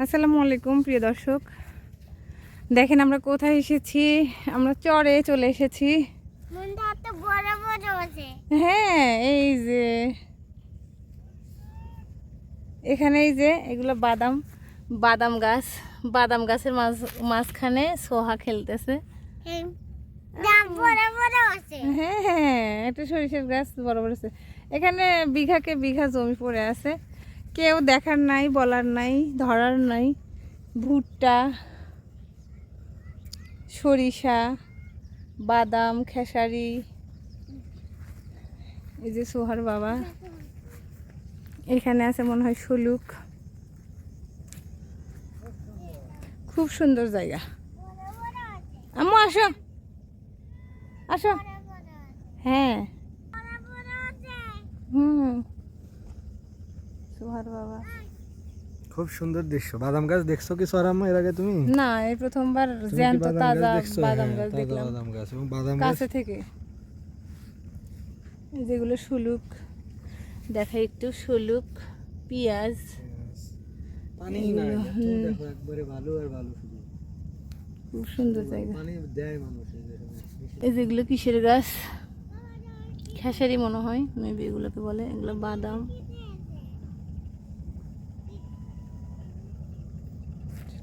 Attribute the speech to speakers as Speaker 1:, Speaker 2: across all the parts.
Speaker 1: আসসালামু আলাইকুম প্রিয় দর্শক। দেখেন আমরা কোথায় এসেছি? আমরা চরে চলে এসেছি। হ্যাঁ এই যে। এখানে এই যে এগুলো বাদাম বাদাম গাছ। বাদাম গাছের মাঝ মাঝখানে সোহা খেলতেছে।
Speaker 2: বড়
Speaker 1: হ্যাঁ হ্যাঁ একটা সরিষার গাছ বড় বড় আছে এখানে বিঘাকে বিঘা জমি পড়ে আছে। কেউ দেখার নাই, বলার নাই, ধরার নাই। ভুট্টা, সরিষা, বাদাম, খেসারি। এই যে সোহার বাবা। এখানে আছে মনে হয় শুলুক। খুব সুন্দর জায়গা। আম্মু, আসো। আসো। হ্যাঁ। হুম। সোহার বাবা।
Speaker 3: খুব সুন্দর দৃশ্য। বাদাম গাছ দেখছ কি সরাম্মা এর আগে তুমি?
Speaker 1: না এই প্রথমবার জ্যান্ত তাজা বাদাম
Speaker 3: হ্যাঁ,
Speaker 1: গাছ
Speaker 3: তাজা
Speaker 1: দেখলাম।
Speaker 3: বাদাম গাছ এবং বাদাম গাছ
Speaker 1: কাছে থেকে। যেগুলো শুলুক দেখাই একটু শুলুক পেঁয়াজ।
Speaker 3: পানি। দেখো একবারে ভালো আর ভালো শুধু
Speaker 1: খুব সুন্দর জায়গা।
Speaker 3: পানি দেয় মানুষ এই
Speaker 1: যেগুলো কিসের গাছ? খেসারি মনে হয় মেবি এগুলোকে বলে এগুলো বাদাম।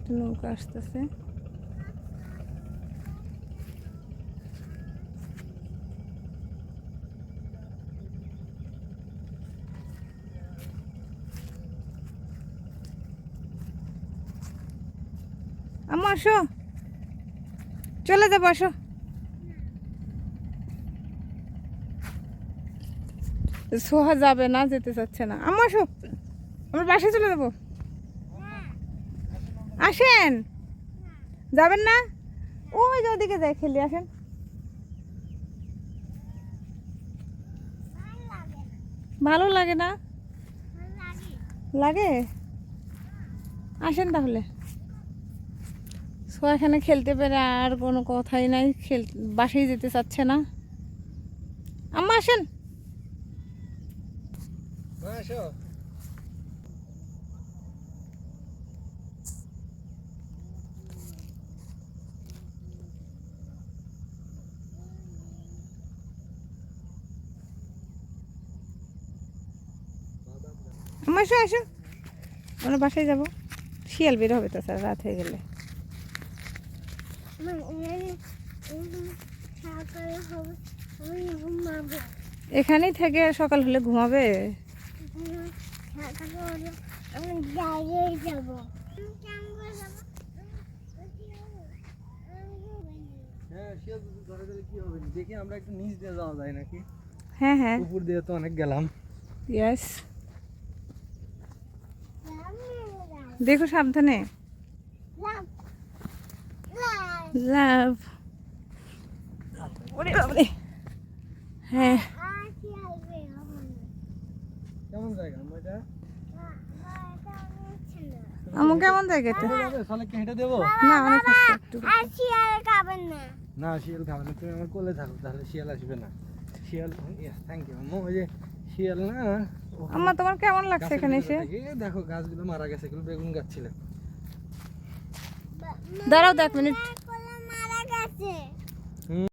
Speaker 1: একটা নৌকা আসতেছে। আম্মা, আসো। চলে যাব, আসো। সোহা যাবে না, যেতে চাচ্ছে না। আমার আসো। আমার বাসায় চলে যাব। আসেন। যাবেন না? ওই যে ওদিকে যাই, খেলি, আসেন।
Speaker 2: ভালো লাগে
Speaker 1: না?
Speaker 2: লাগে?
Speaker 1: আসেন তাহলে। সোয়া এখানে খেলতে পেরে আর কোনো কথাই নাই, খেল বাসেই যেতে চাচ্ছে না। আম্মা, আসেন।
Speaker 3: আসো।
Speaker 1: আম্মা আসো আসো। আমরা বাসায় যাব। শিয়াল বের হবে তাছাড়া রাত হয়ে গেলে।
Speaker 2: আমার হবে
Speaker 1: এখানেই থেকে সকাল হলে ঘুমাবে?
Speaker 3: হ্যাঁ দেখি আমরা একটু নিচ দিয়ে যাওয়া যায় নাকি?
Speaker 1: হ্যাঁ হ্যাঁ।
Speaker 3: উপর দিয়ে তো অনেক গেলাম।
Speaker 1: ইয়েস দেখো সাবধানে। লাভ ওরে বাবারে হ্যাঁ।
Speaker 3: কেমন জায়গা? এটা
Speaker 1: আমু কেমন জায়গাটা
Speaker 3: হেঁটে যাবে? তাহলে কি হেঁটে দেবো।
Speaker 1: না অনেক একটু
Speaker 2: আর শিয়াল খাবেন না।
Speaker 3: না শিয়াল খাবে না তুমি আমার কোলে থাকো তাহলে শিয়াল আসবে না। শিয়াল থ্যাংক ইউ আম্মু ওই যে শিয়াল না আমার
Speaker 1: আম্মা তোমার কেমন লাগছে এখানে এসে।
Speaker 3: দেখো গাছগুলো মারা গেছে এগুলো বেগুন গাছ ছিল।
Speaker 1: দাঁড়াও দেখ মিনিট।
Speaker 2: মারা গেছে।